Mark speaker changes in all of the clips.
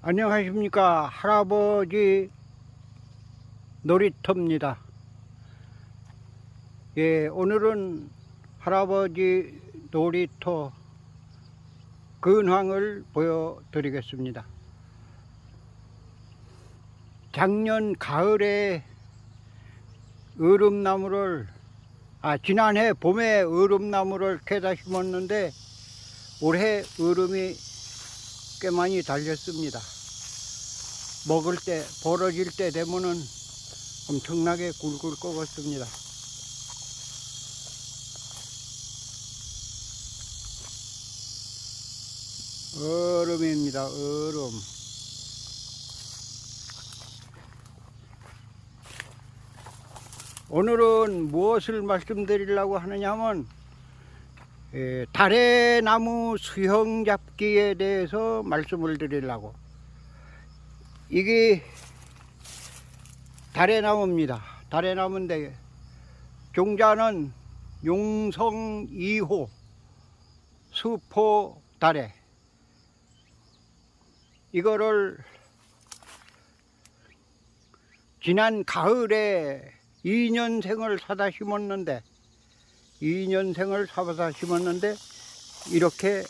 Speaker 1: 안녕하십니까 할아버지 놀이터입니다. 예, 오늘은 할아버지 놀이터 근황을 보여드리겠습니다. 작년 가을에 얼음나무를 아 지난해 봄에 얼음나무를 캐다 심었는데 올해 얼음이 꽤 많이 달렸습니다. 먹을 때 벌어질 때 되면은 엄청나게 것 같습니다. 얼음입니다. 얼음. 오늘은 무엇을 말씀드리려고 하느냐면 예, 달의 나무 수형 잡기에 대해서 말씀을 드리려고 이게 달의 나무입니다. 달의 나무인데 종자는 용성 2호 수포 달에 이거를 지난 가을에 2년생을 사다 심었는데 2년생을 사다 심었는데 이렇게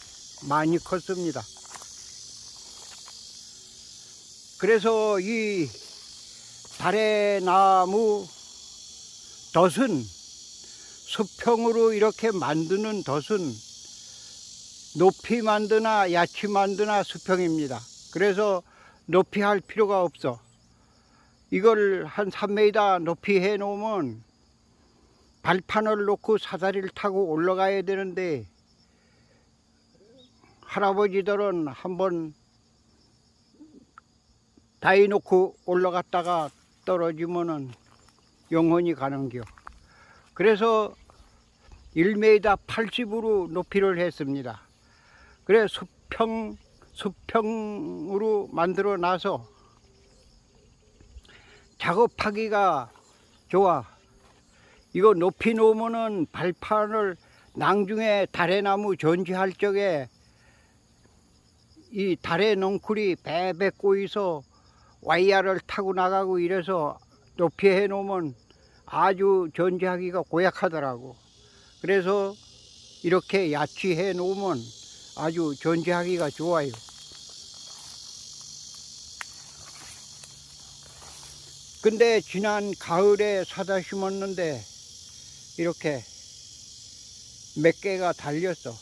Speaker 1: 많이 컸습니다. 그래서 이 달의 나무 덫은 수평으로 이렇게 만드는 덫은 높이 만드나 야치 만드나 수평입니다. 그래서 높이 할 필요가 없어. 이걸 한 3m 높이 해 놓으면 발판을 놓고 사다리를 타고 올라가야 되는데 할아버지들은 한번 다이 놓고 올라갔다가 떨어지면은 영혼이 가는겨. 그래서 1m 80으로 높이를 했습니다. 그래 수평 수평으로 만들어 놔서 작업하기가 좋아. 이거 높이 놓으면은 발판을 낭중에 다래나무 전지할 적에 이 다래 넝쿨이 배배 꼬이서 와이야를 타고 나가고 이래서 높이 해 놓으면 아주 전지하기가 고약하더라고. 그래서 이렇게 야치해 놓으면 아주 전지하기가 좋아요. 근데 지난 가을에 사다 심었는데 이렇게 몇 개가 달렸어.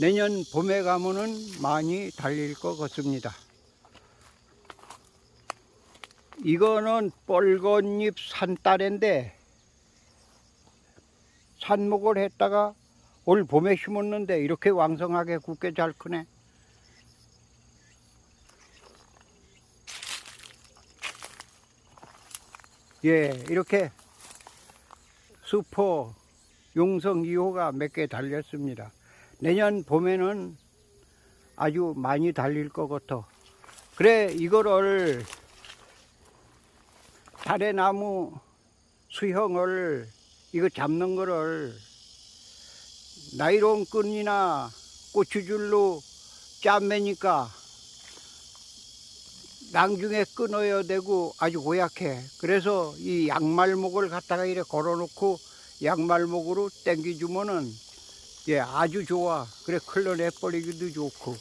Speaker 1: 내년 봄에 가면은 많이 달릴 것 같습니다. 이거는 뻘건잎 산딸인데 산목을 했다가 올 봄에 심었는데 이렇게 왕성하게 굳게 잘 크네. 예, 이렇게 수포 용성 2호가 몇 개 달렸습니다. 내년 봄에는 아주 많이 달릴 것 같아. 그래, 이거를 다래나무 수형을 이거 잡는 거를 나이론 끈이나 고추줄로 짜매니까 낭중에 끊어야 되고 아주 고약해. 그래서 이 양말목을 갖다가 이렇게 걸어놓고 양말목으로 당겨주면은 예 아주 좋아. 그래 클러내 버리기도 좋고.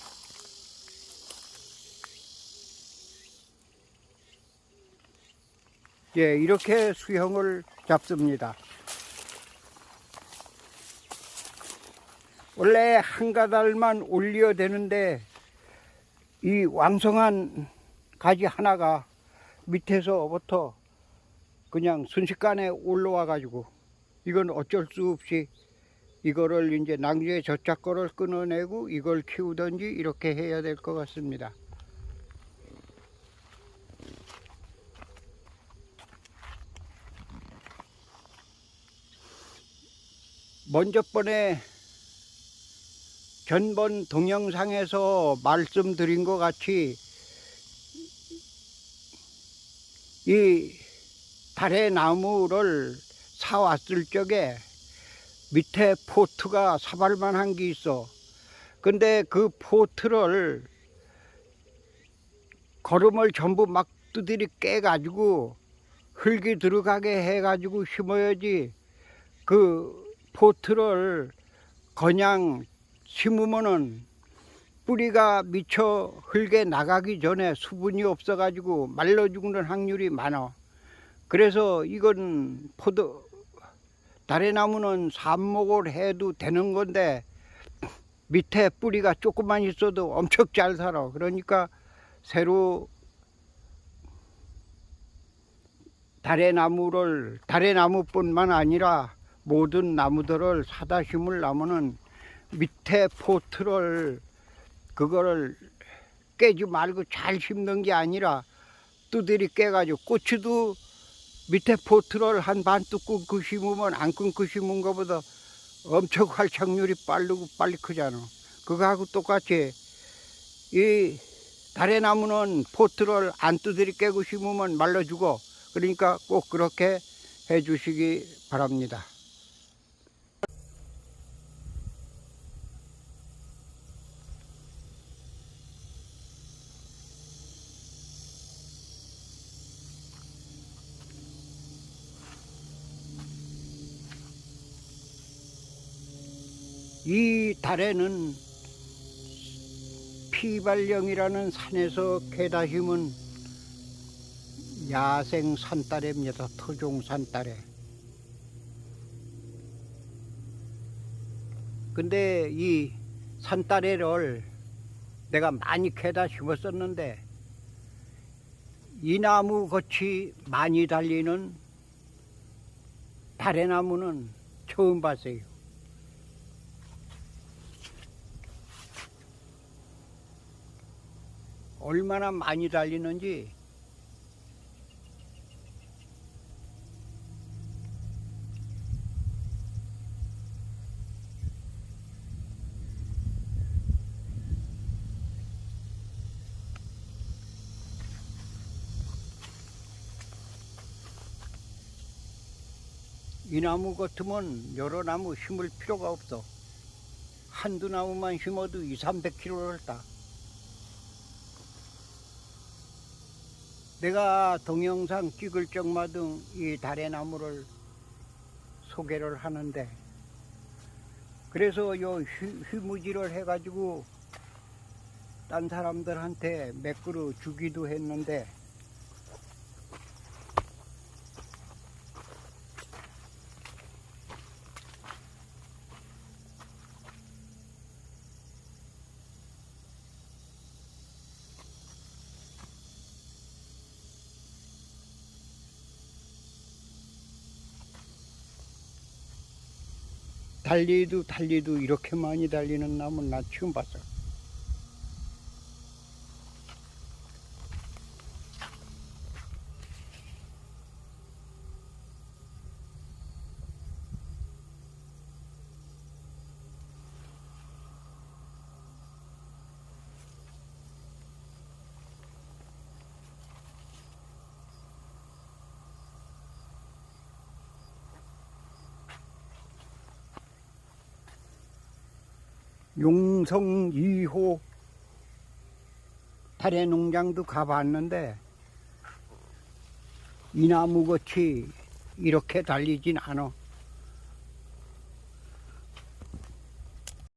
Speaker 1: 예 이렇게 수형을 잡습니다. 원래 한 가달만 올려야 되는데 이 왕성한 가지 하나가 밑에서부터 그냥 순식간에 올라와 가지고 이건 어쩔 수 없이 이거를 이제 낭주의 저작 거를 끊어내고 이걸 키우든지 이렇게 해야 될 것 같습니다. 먼저 번에 전번 동영상에서 말씀드린 것 같이 이 달의 나무를 사왔을 적에 밑에 포트가 사발만한 게 있어. 근데 그 포트를 거름을 전부 막 두드리 깨가지고 흙이 들어가게 해가지고 심어야지 그 포트를 그냥 심으면은 뿌리가 미쳐 흙에 나가기 전에 수분이 없어가지고 말라 죽는 확률이 많아. 그래서 이건 포도 다래 나무는 삽목을 해도 되는 건데 밑에 뿌리가 조금만 있어도 엄청 잘 살아. 그러니까 새로 다래 나무를 다래 나무뿐만 아니라 모든 나무들을 사다 심을 나무는 밑에 포트를 그거를 깨지 말고 잘 심는 게 아니라 두드리 깨가지고 고추도 밑에 포트를 한반 뜯고 그 심으면 안 끊고 심은 것보다 엄청 활착률이 빠르고 빨리 크잖아. 그거하고 똑같이 이 다래나무는 포트를 안 두드리 깨고 심으면 말라 죽어. 그러니까 꼭 그렇게 해 주시기 바랍니다. 이 달에는 피발령이라는 산에서 개다 심은 야생 산딸래입니다. 토종 산딸래. 근데 이 산딸래를 내가 많이 캐다 심었었는데 이 나무 같이 많이 달리는 다래나무는 처음 봤어요. 얼마나 많이 달리는지 이 나무 같으면 여러 나무 심을 필요가 없어. 한두 나무만 심어도 2, 300kg를 따. 내가 동영상 찍을 적마다 이 다래나무를 소개를 하는데 그래서 요 휘- 휘무지를 해가지고 딴 사람들한테 몇 그루 주기도 했는데 달리도 달리도 이렇게 많이 달리는 나무는 나 처음 봤어. 용성 2호 달래 농장도 가봤는데 이 나무같이 이렇게 달리진 않아.